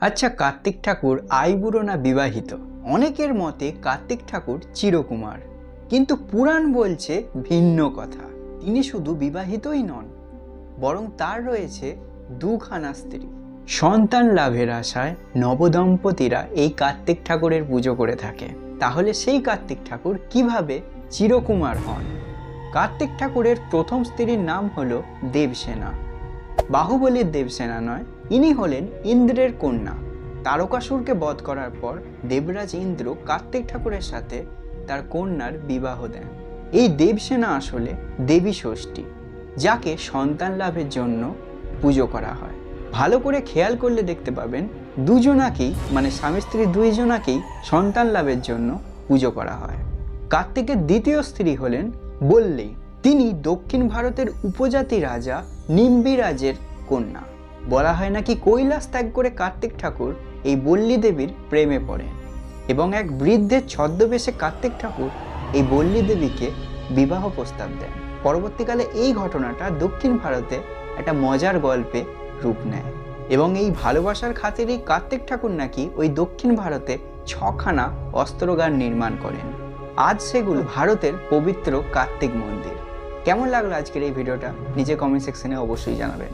আচ্ছা কার্তিক ঠাকুর আইবুড়ো না বিবাহিত? অনেকের মতে কার্তিক ঠাকুর চিরকুমার। কিন্তু পুরাণ বলছে ভিন্ন কথা। তিনি শুধু বিবাহিতই নন, বরং তার রয়েছে দুখানা স্ত্রী। সন্তান লাভের আশায় নবদম্পতিরা এই কার্তিক ঠাকুরের পুজো করে থাকে। তাহলে সেই কার্তিক ঠাকুর কীভাবে চিরকুমার হন? কার্তিক ঠাকুরের প্রথম স্ত্রীর নাম হলো দেবসেনা। বাহুবলীর দেবসেনা নয়, ইনি হলেন ইন্দ্রের কন্যা। তারকাসুরকে বধ করার পর দেবরাজ ইন্দ্র কার্তিক ঠাকুরের সাথে তার কন্যার বিবাহ দেন। এই দেবসেনা আসলে দেবী ষষ্ঠী, যাকে সন্তান লাভের জন্য পুজো করা হয়। ভালো করে খেয়াল করলে দেখতে পাবেন, দুজনাকেই মানে স্বামী স্ত্রী দুইজনাকেই সন্তান লাভের জন্য পুজো করা হয়। কার্তিকের দ্বিতীয় স্ত্রী হলেন বল্লী। তিনি দক্ষিণ ভারতের উপজাতি রাজা নিম্বিরাজের কন্যা। বলা হয় নাকি কৈলাস ত্যাগ করে কার্তিক ঠাকুর এই বল্লী দেবীর প্রেমে পড়েন এবং এক বৃদ্ধের ছদ্মবেশে কার্তিক ঠাকুর এই বল্লী দেবীকে বিবাহ প্রস্তাব দেন। পরবর্তীকালে এই ঘটনাটা দক্ষিণ ভারতে একটা মজার গল্পে রূপ নেয় এবং এই ভালোবাসার খাতিরেই কার্তিক ঠাকুর নাকি ওই দক্ষিণ ভারতে ছখানা অস্ত্রগার নির্মাণ করেন। আজ সেগুলো ভারতের পবিত্র কার্তিক মন্দির। কেমন লাগল আজকের এই ভিডিওটা? নিজে কমেন্ট সেকশনে অবশ্যই জানাবেন।